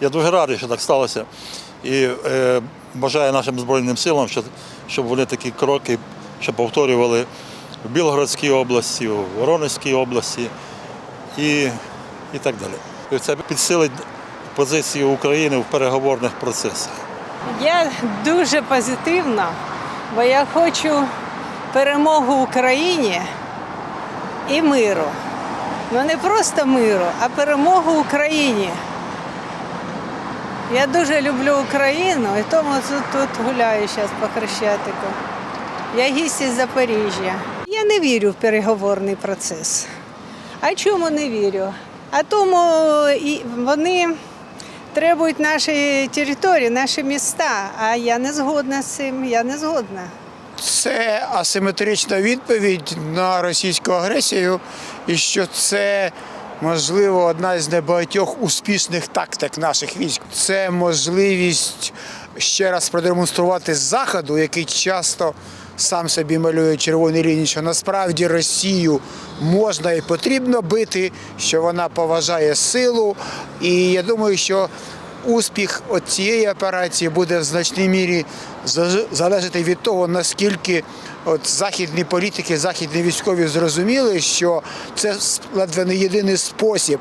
Я дуже радий, що так сталося. І е, бажаю нашим Збройним силам, щоб, щоб вони такі кроки ще повторювали в Білгородській області, в Воронезькій області і, і так далі. І це підсилить позиції України в переговорних процесах. Я дуже позитивна, бо я хочу перемогу Україні і миру. Ну не просто миру, а перемогу Україні. Я дуже люблю Україну і тому тут, гуляю зараз по Хрещатику. Я гість із Запоріжжя. Я не вірю в переговорний процес. А чому не вірю? А тому вони требують наші території, наші міста. А я не згодна з цим. Я не згодна. Це асиметрична відповідь на російську агресію, і що це можливо одна з небагатьох успішних тактик наших військ. Це можливість ще раз продемонструвати заходу, який часто сам собі малює червоні лінії, що насправді Росію можна і потрібно бити, що вона поважає силу. І я думаю, що успіх от цієї операції буде в значній мірі за- залежати від того, наскільки от західні політики, західні військові зрозуміли, що це ледве не єдиний спосіб.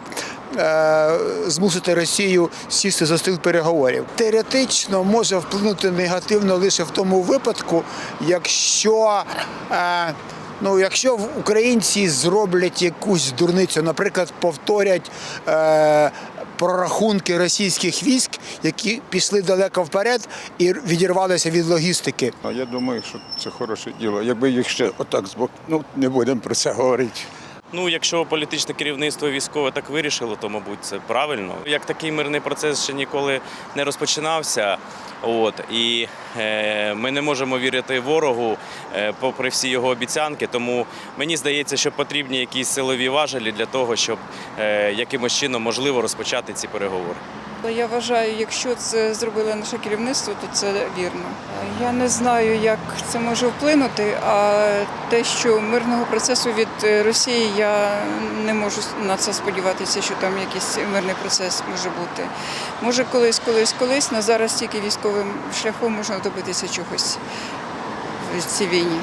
е, Змусити Росію сісти за стіл переговорів теоретично може вплинути негативно лише в тому випадку, якщо е, Ну, якщо в- українці зроблять якусь дурницю, наприклад, повторять е, прорахунки російських військ, які пішли далеко вперед і відірвалися від логістики. А я думаю, що це хороше діло. Якби їх ще отак збок, ну не будемо про це говорити. Ну, якщо політичне керівництво військове так вирішило, то мабуть це правильно. Як такий мирний процес ще ніколи не розпочинався. От і е, ми не можемо вірити ворогу, е, попри всі його обіцянки. Тому мені здається, що потрібні якісь силові важелі для того, щоб е, якимось чином можливо розпочати ці переговори. Я вважаю, якщо це зробило наше керівництво, то це вірно. Я не знаю, як це може вплинути, а те, що мирного процесу від Росії, я не можу на це сподіватися, що там якийсь мирний процес може бути. Може, колись, колись, колись, але зараз тільки військовим шляхом можна добитися чогось в цій війні.